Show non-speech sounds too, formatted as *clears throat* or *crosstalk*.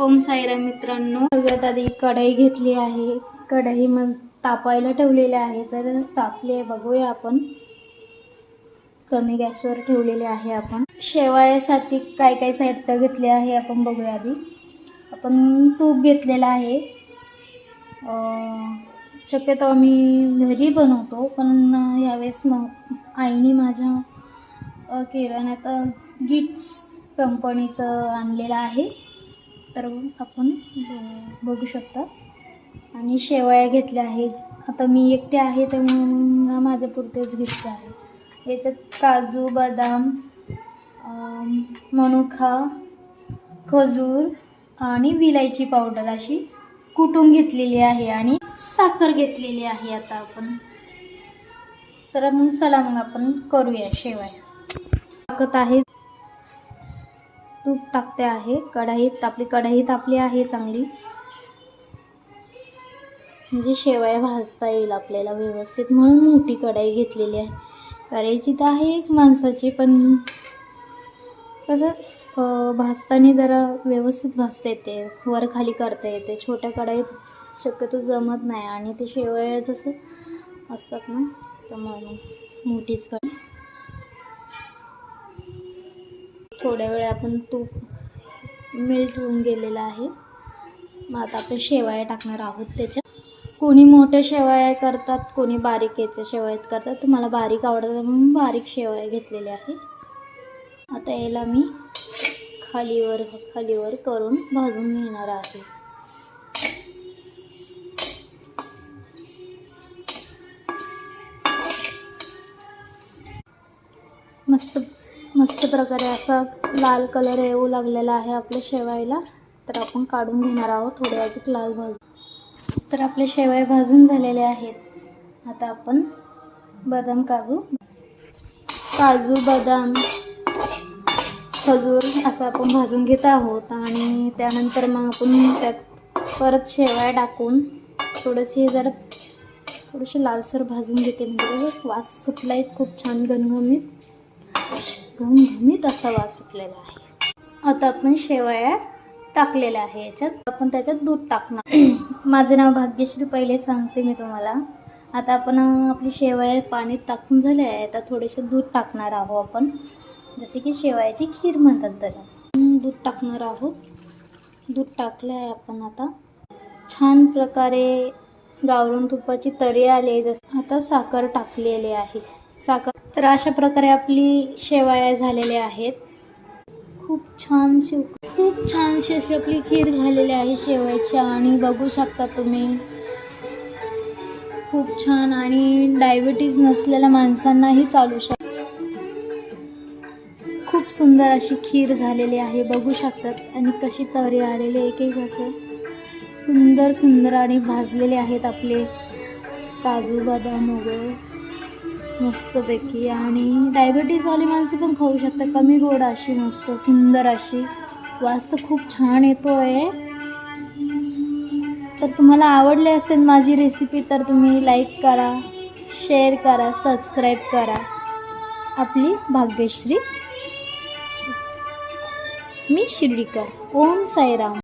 ओम साईरा मित्रांनो. सगळ्यात आधी कढई घेतली आहे. कढई मग तापायला ठेवलेली आहे. जर तापली आहे बघूया आपण. कमी गॅसवर ठेवलेले आहे आपण. शेवायासाठी काय काय साहित्य घेतले आहे आपण बघूया आधी. आपण तूप घेतलेलं आहे. शक्यतो आम्ही घरी बनवतो पण यावेळेस मग आईने माझ्या किराण्यात गिट्स कंपनीचं आणलेलं आहे. तर आपण बघू शकता. आणि शेवया घेतल्या आहेत. आता मी एकटे आहे तर म्हणून माझ्या पुरतेच घेतले आहे याच्यात काजू बदाम मनुखा खजूर आणि विलायची पावडर अशी कुटून घेतलेली आहे आणि साखर घेतलेली आहे आता आपण. तर मग चला मग आपण करूया शेवया. टाकत आहे. तूप टाकते आहे. कढाईत आपली कढाई तापली आहे चांगली. म्हणजे शेवया भाजता येईल आपल्याला व्यवस्थित. म्हणून मोठी कढाई घेतलेली आहे. करायची तर आहे एक माणसाची पण कसं भाजताना जरा व्यवस्थित भाजता येते. वर खाली करता येते. छोट्या कढाईत शक्यतो जमत नाही. आणि ते शेवया जसं असतात ना तर म्हणून मोठीच कढाई. थोड्या वेळ आपण तूप मेल्ट होऊन गेलेलं आहे. मग आता आपण शेवाया टाकणार आहोत त्याच्यात. कोणी मोठ्या शेवाया करतात कोणी बारीक याच्या शेवायात करतात. तर मला बारीक आवडतात म्हणून बारीक शेवया घेतलेल्या आहे आता याला मी खालीवर खालीवर करून भाजून घेणार आहे. मस्त मस्त प्रकारे असा लाल कलर येऊ लागलेला आहे आपल्या शेवायला तर आपण काढून घेणार आहोत थोडे अजून लाल भाजून. तर आपले शेवाय भाजून झालेले आहेत. आता आपण बदाम काजू काजू बदाम खजूर असं आपण भाजून घेत आहोत. आणि त्यानंतर मग आपण त्यात परत शेवाय टाकून थोडीशी जरा थोडीशी लालसर भाजून घेते. म्हणजे वास सुटला खूप छान घनघमीत घमघमीत असा वास सुटलेला आहे. आता आपण शेवया टाकलेल्या आहे याच्यात. आपण त्याच्यात दूध टाकणार. *clears throat* माझं नाव भाग्यश्री पहिले सांगते मी तुम्हाला. आता आपण आपली शेवया पाण्यात टाकून झाले आहे. आता थोडेसे दूध टाकणार आहोत आपण. जसे की शेवयाची खीर म्हणतात त्याला. दूध टाकणार आहोत. दूध टाकलं आहे आपण आता. छान प्रकारे गावरून तुपाची तरी आली जसं आता साखर टाकलेली आहे. साखर. तर अशा प्रकारे आपली शेवाया झालेल्या आहेत. खूप छान शिव खूप छान अशी आपली खीर झालेली आहे शेवयाची आणि बघू शकता तुम्ही. खूप छान आणि डायबिटीज नसलेल्या माणसांनाही चालू शकते खूप सुंदर अशी खीर झालेली आहे बघू शकतात. आणि कशी तरी आलेली एक एक असे सुंदर सुंदर आणि भाजलेले आहेत आपले काजू बदाम वगैरे मस्तपैकी आणि डायबिटीजवाली माणसं पण खाऊ शकतात. कमी गोड अशी मस्त सुंदर अशी. वास तर खूप छान येतो आहे तर तुम्हाला आवडली असेल माझी रेसिपी तर तुम्ही लाईक करा शेअर करा सबस्क्राईब करा. आपली भाग्यश्री. मी शिर्डीकर. ओम साईराम.